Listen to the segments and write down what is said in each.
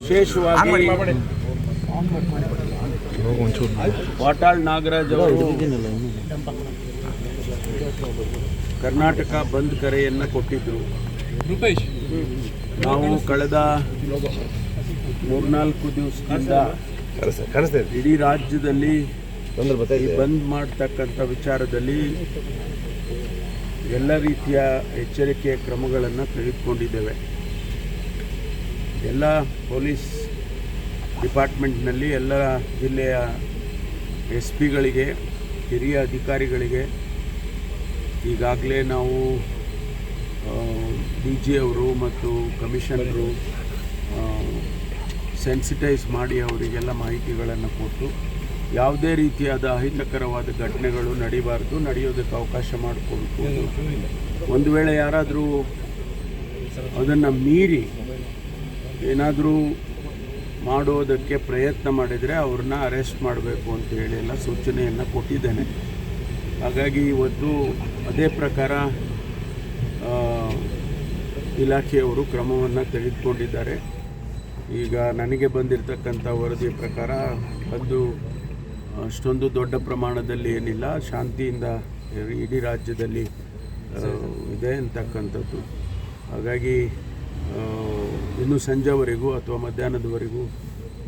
ವಿಶೇಷವಾಗಿ ವಾಟಾಳ್ ನಾಗರಾಜ್ ಅವರು ಕರ್ನಾಟಕ ಬಂದ್ ಕರೆಯನ್ನು ಕೊಟ್ಟಿದ್ದರು ನಾವು ಕಳೆದ ಮೂರ್ನಾಲ್ಕು ದಿವಸದಿಂದ ಇಡೀ ರಾಜ್ಯದಲ್ಲಿ ಈ ಬಂದ್ ಮಾಡ್ತಕ್ಕಂಥ ವಿಚಾರದಲ್ಲಿ ಎಲ್ಲ ರೀತಿಯ ಎಚ್ಚರಿಕೆಯ ಕ್ರಮಗಳನ್ನು ತೆಗೆದುಕೊಂಡಿದ್ದೇವೆ. ಎಲ್ಲ ಪೊಲೀಸ್ ಡಿಪಾರ್ಟ್ಮೆಂಟ್ನಲ್ಲಿ, ಎಲ್ಲ ಜಿಲ್ಲೆಯ ಎಸ್ ಪಿಗಳಿಗೆ ಹಿರಿಯ ಅಧಿಕಾರಿಗಳಿಗೆ ಈಗಾಗಲೇ ನಾವು ಡಿ ಜಿ ಅವರು ಮತ್ತು ಕಮಿಷನರು ಸೆನ್ಸಿಟೈಸ್ ಮಾಡಿ ಅವರಿಗೆಲ್ಲ ಮಾಹಿತಿಗಳನ್ನು ಕೊಟ್ಟು ಯಾವುದೇ ರೀತಿಯಾದ ಅಹಿತಕರವಾದ ಘಟನೆಗಳು ನಡೀಬಾರ್ದು, ನಡೆಯೋದಕ್ಕೆ ಅವಕಾಶ ಮಾಡಿಕೊಡ್ಬೋದು. ಒಂದು ವೇಳೆ ಯಾರಾದರೂ ಅದನ್ನು ಮೀರಿ ಏನಾದರೂ ಮಾಡೋದಕ್ಕೆ ಪ್ರಯತ್ನ ಮಾಡಿದರೆ ಅವ್ರನ್ನ ಅರೆಸ್ಟ್ ಮಾಡಬೇಕು ಅಂತ ಹೇಳಿ ಎಲ್ಲ ಸೂಚನೆಯನ್ನು ಕೊಟ್ಟಿದ್ದೇನೆ. ಹಾಗಾಗಿ ಇವತ್ತು ಅದೇ ಪ್ರಕಾರ ಇಲಾಖೆಯವರು ಕ್ರಮವನ್ನು ತೆಗೆದುಕೊಂಡಿದ್ದಾರೆ. ಈಗ ನನಗೆ ಬಂದಿರತಕ್ಕಂಥ ವರದಿ ಪ್ರಕಾರ ಅದು ಅಷ್ಟೊಂದು ದೊಡ್ಡ ಪ್ರಮಾಣದಲ್ಲಿ ಏನಿಲ್ಲ. ಶಾಂತಿಯಿಂದ ಇಡೀ ರಾಜ್ಯದಲ್ಲಿ ಇದೆ ಅಂತಕ್ಕಂಥದ್ದು. ಹಾಗಾಗಿ ಇನ್ನು ಸಂಜೆವರೆಗೂ ಅಥವಾ ಮಧ್ಯಾಹ್ನದವರೆಗೂ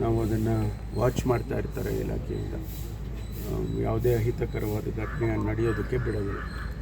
ನಾವು ಅದನ್ನು ವಾಚ್ ಮಾಡ್ತಾ ಇರ್ತಾರೆ ಇಲಾಖೆಯಿಂದ. ಯಾವುದೇ ಅಹಿತಕರವಾದ ಘಟನೆ ನಡೆಯೋದಕ್ಕೆ ಬಿಡೋದಿಲ್ಲ.